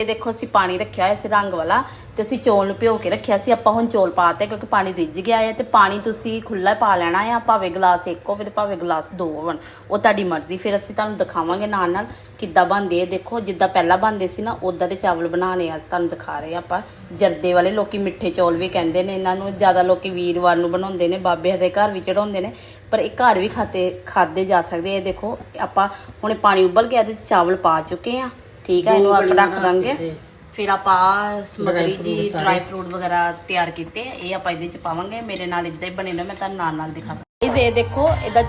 ਇਹ ਦੇਖੋ, ਅਸੀਂ ਪਾਣੀ ਰੱਖਿਆ ਹੋਇਆ ਸੀ ਰੰਗ ਵਾਲਾ ਤੇ ਅਸੀਂ ਚੌਲ ਨੂੰ ਭਿਓ ਕੇ ਰੱਖਿਆ ਸੀ। ਆਪਾਂ ਹੁਣ ਚੌਲ ਪਾਤੇ ਕਿਉਂਕਿ ਪਾਣੀ ਰਿੱਝ ਗਿਆ ਹੈ ਤੇ ਪਾਣੀ ਤੁਸੀਂ ਖੁੱਲਾ ਪਾ ਲੈਣਾ ਆ ਭਾਵੇਂ ਗਲਾਸ ਇੱਕ ਹੋਵੇ ਤੇ ਭਾਵੇਂ ਗਲਾਸ ਦੋ ਹੋਣ, ਉਹ ਤੁਹਾਡੀ ਮਰਜ਼ੀ। ਫਿਰ ਅਸੀਂ ਤੁਹਾਨੂੰ ਦਿਖਾਵਾਂਗੇ ਨਾਲ ਨਾਲ ਕਿੱਦਾਂ ਬਣਦੇ ਆ ਦੇਖੋ, ਜਿੱਦਾਂ ਪਹਿਲਾਂ ਬਣਦੇ ਸੀ ਨਾ, ਉਦਾਂ ਦੇ ਚਾਵਲ ਬਣਾਣੇ ਆ, ਤੁਹਾਨੂੰ ਦਿਖਾ ਰਹੇ ਆ ਆਪਾਂ। ਜਰਦੇ ਵਾਲੇ ਲੋਕੀ ਮਿੱਠੇ ਚੌਲ ਵੀ ਕਹਿੰਦੇ ਨੇ, ਇਹਨਾਂ ਨੂੰ ਜ਼ਿਆਦਾ ਲੋਕੀ ਵੀਰਵਾਰ ਨੂੰ ਬਣਾਉਂਦੇ ਨੇ ਬਾਬੇ ਦੇ ਘਰ ਵੀ ਚੜਾਉਂਦੇ ਨੇ, ਪਰ ਇਹ ਘਰ ਵੀ ਖਾਤੇ, ਖਾਦੇ ਜਾ ਸਕਦੇ ਆ। ਇਹ ਦੇਖੋ, ਆਪਾਂ ਹੁਣ ਪਾਣੀ ਉਬਲ ਗਿਆ ਤੇ ਚਾਵਲ ਪਾ ਚੁੱਕੇ ਆ ਠੀਕ ਆ ਇਹਨੂੰ ਆਪਾਂ ਰੱਖ ਦਾਂਗੇ। ਫਿਰ ਆਪਾਂ ਸਮਗਰੀ ਦੀ ਡਰਾਈ ਫਰੂਟ ਵਗੈਰਾ ਤਿਆਰ ਕੀਤੇ। ਇਹ ਆਪਾਂ ਇਹਦੇ ਚ ਪਾਵਾਂਗੇ। ਮੇਰੇ ਨਾਲ ਇਦਾਂ ਹੀ ਬਣੇ ਨੇ ਮੈਂ ਤੁਹਾਨੂੰ ਨਾਲ ਨਾਲ ਦਿਖਾਵਾਂ ਇਹ ਜੇ ਦੇਖੋ ਇਹਦਾ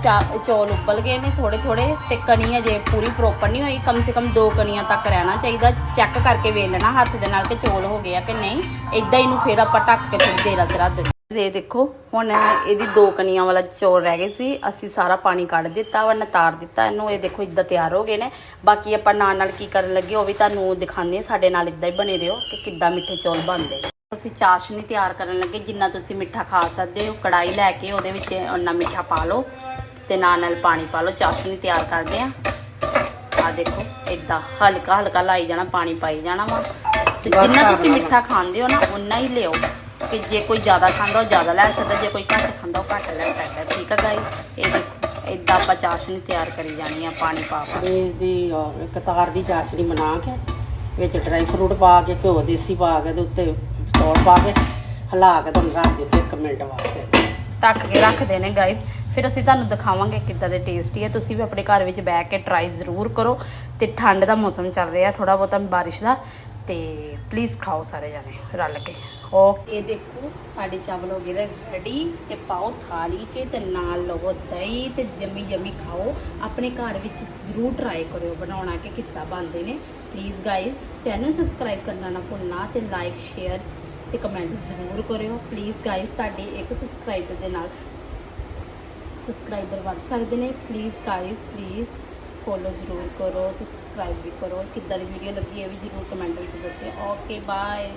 ਚੌਲ ਉਬਲ ਗਏ ਨੇ ਥੋੜੇ ਥੋੜੇ ਤੇ ਕਣੀ ਅਜੇ ਪੂਰੀ ਪ੍ਰੋਪਰ ਨਹੀਂ ਹੋਈ। ਕਮ ਸੇ ਕਮ ਦੋ ਕਣੀਆਂ ਤੱਕ ਰਹਿਣਾ ਚਾਹੀਦਾ। ਚੈੱਕ ਕਰਕੇ ਵੇਖ ਲੈਣਾ ਹੱਥ ਦੇ ਨਾਲ ਕਿ ਚੌਲ ਹੋ ਗਏ ਆ ਕਿ ਨਹੀਂ। ਇਦਾਂ ਇਹਨੂੰ ਫਿਰ ਆਪਾਂ ਢੱਕ ਕੇ ਥੋੜੀ ਦੇਰ ਰੱਖ ਦਿੰਦੇ ਇਹ ਦੇਖੋ ਹੁਣ ਇਹਦੀ ਦੋ ਕਣੀਆਂ ਵਾਲਾ ਚੌਲ ਰਹਿ ਗਏ ਸੀ। ਅਸੀਂ ਸਾਰਾ ਪਾਣੀ ਕੱਢ ਦਿੱਤਾ ਵਾ ਨਤਾਰ ਦਿੱਤਾ ਇਹਨੂੰ। ਇਹ ਦੇਖੋ ਇਦਾਂ ਤਿਆਰ ਹੋ ਗਏ ਨੇ। ਬਾਕੀ ਆਪਾਂ ਨਾਲ ਨਾਲ ਕੀ ਕਰਨ ਲੱਗੇ ਉਹ ਵੀ ਤੁਹਾਨੂੰ ਦਿਖਾਉਂਦੇ ਹਾਂ। ਸਾਡੇ ਨਾਲ ਇਦਾਂ ਹੀ ਬਣੇ ਰਹੋ ਕਿ ਕਿੱਦਾਂ ਮਿੱਠੇ ਚੌਲ ਬਣਦੇ। ਅਸੀਂ ਚਾਸ਼ਨੀ ਤਿਆਰ ਕਰਨ ਲੱਗੇ ਜਿੰਨਾ ਤੁਸੀਂ ਮਿੱਠਾ ਖਾ ਸਕਦੇ ਹੋ। ਕੜਾਈ ਲੈ ਕੇ ਉਹਦੇ ਵਿੱਚ ਉਹਨਾਂ ਮਿੱਠਾ ਪਾ ਲਓ ਤੇ ਨਾਲ ਨਾਲ ਪਾਣੀ ਪਾ ਲਓ। ਚਾਸ਼ਨੀ ਤਿਆਰ ਕਰਦੇ ਆ ਆ ਦੇਖੋ ਇਦਾਂ ਹਲਕਾ ਹਲਕਾ ਲਾਈ ਜਾਣਾ ਪਾਣੀ ਪਾਈ ਜਾਣਾ ਵਾ। ਤੇ ਜਿੰਨਾ ਤੁਸੀਂ ਮਿੱਠਾ ਖਾਂਦੇ ਹੋ ਨਾ ਉਨਾ ਹੀ ਲਿਓ ਕਿ ਜੇ ਕੋਈ ਜ਼ਿਆਦਾ ਖਾਂਦਾ ਉਹ ਜ਼ਿਆਦਾ ਲੈ ਸਕਦਾ ਜੇ ਕੋਈ ਘੱਟ ਖਾਂਦਾ ਉਹ ਘੱਟ ਲੈ ਸਕਦਾ। ਠੀਕ ਆ ਗਾਇਸ ਇਹ ਦੇਖੋ ਇਦਾਂ ਆਪਾਂ ਚਾਸ਼ਨੀ ਤਿਆਰ ਕਰੀ ਜਾਣੀ ਆ ਪਾਣੀ ਪਾ ਪਾ ਇਹ ਦੀ ਅਹ, ਇੱਕ ਤਾਰ ਦੀ ਚਾਸ਼ਨੀ ਬਣਾ ਕੇ ਵਿੱਚ ਡਰਾਈ ਫਰੂਟ ਪਾ ਕੇ ਘਿਓ ਦੇਸੀ ਪਾ ਕੇ ਤੇ ਉੱਤੇ ਚੌਲ ਪਾ ਕੇ ਹਿਲਾ ਕੇ ਤੁਹਾਨੂੰ ਰੱਖ ਦਿੱਤੇ ਇੱਕ ਮਿੰਟ ਵਾਸਤੇ। ਢੱਕ ਕੇ ਰੱਖਦੇ ਨੇ ਗਾਇਸ ਫਿਰ ਅਸੀਂ ਤੁਹਾਨੂੰ ਦਿਖਾਵਾਂਗੇ ਕਿੱਦਾਂ ਦੇ ਟੇਸਟੀ ਹੈ ਤੁਸੀਂ ਵੀ ਆਪਣੇ ਘਰ ਵਿੱਚ ਬਹਿ ਕੇ ਟਰਾਈ ਜ਼ਰੂਰ ਕਰੋ। ਤੇ ਠੰਡ ਦਾ ਮੌਸਮ ਚੱਲ ਰਿਹਾ ਥੋੜਾ ਬਹੁਤਾ ਬਾਰਿਸ਼ ਦਾ। ਤੇ ਪਲੀਜ਼ ਖਾਓ ਸਾਰੇ ਜਾਣੇ, ਰਲ ਕੇ। ਓ ਇਹ ਦੇਖੋ, ਸਾਡੇ ਚਾਵਲ ਹੋ ਗਏ ਰੈਡੀ ਤੇ ਪਾਓ ਥਾਲੀ 'ਚ ਤੇ ਨਾਲ ਲਵੋ ਦਹੀਂ ਤੇ ਜੰਮੀ ਜੰਮੀ ਖਾਓ। ਆਪਣੇ ਘਰ ਵਿੱਚ ਜ਼ਰੂਰ ਟਰਾਈ ਕਰਿਓ ਬਣਾਉਣਾ ਕਿ ਕਿੱਦਾਂ ਬਣਦੇ ਨੇ। ਪਲੀਜ਼ ਗਾਇਸ ਚੈਨਲ ਸਬਸਕ੍ਰਾਈਬ ਕਰਨਾ ਨਾ ਭੁੱਲਣਾ ਤੇ ਲਾਈਕ ਸ਼ੇਅਰ ਤੇ ਕਮੈਂਟ ਜ਼ਰੂਰ ਕਰਿਓ। ਪਲੀਜ਼ ਗਾਇਸ ਤੁਹਾਡੇ ਇੱਕ ਸਬਸਕ੍ਰਾਈਬਰ ਦੇ ਨਾਲ ਸਬਸਕ੍ਰਾਈਬਰ ਵੱਧ ਸਕਦੇ ਨੇ। ਪਲੀਜ਼ ਗਾਇਸ ਪਲੀਜ਼ ਫੋਲੋ ਜ਼ਰੂਰ ਕਰੋ, ਤੇ ਸਬਸਕ੍ਰਾਈਬ ਵੀ ਕਰੋ। ਕਿੱਦਾਂ ਦੀ ਵੀਡੀਓ ਲੱਗੀ ਇਹ ਵੀ ਜ਼ਰੂਰ ਕਮੈਂਟ ਵਿੱਚ ਦੱਸਿਓ। Okay bye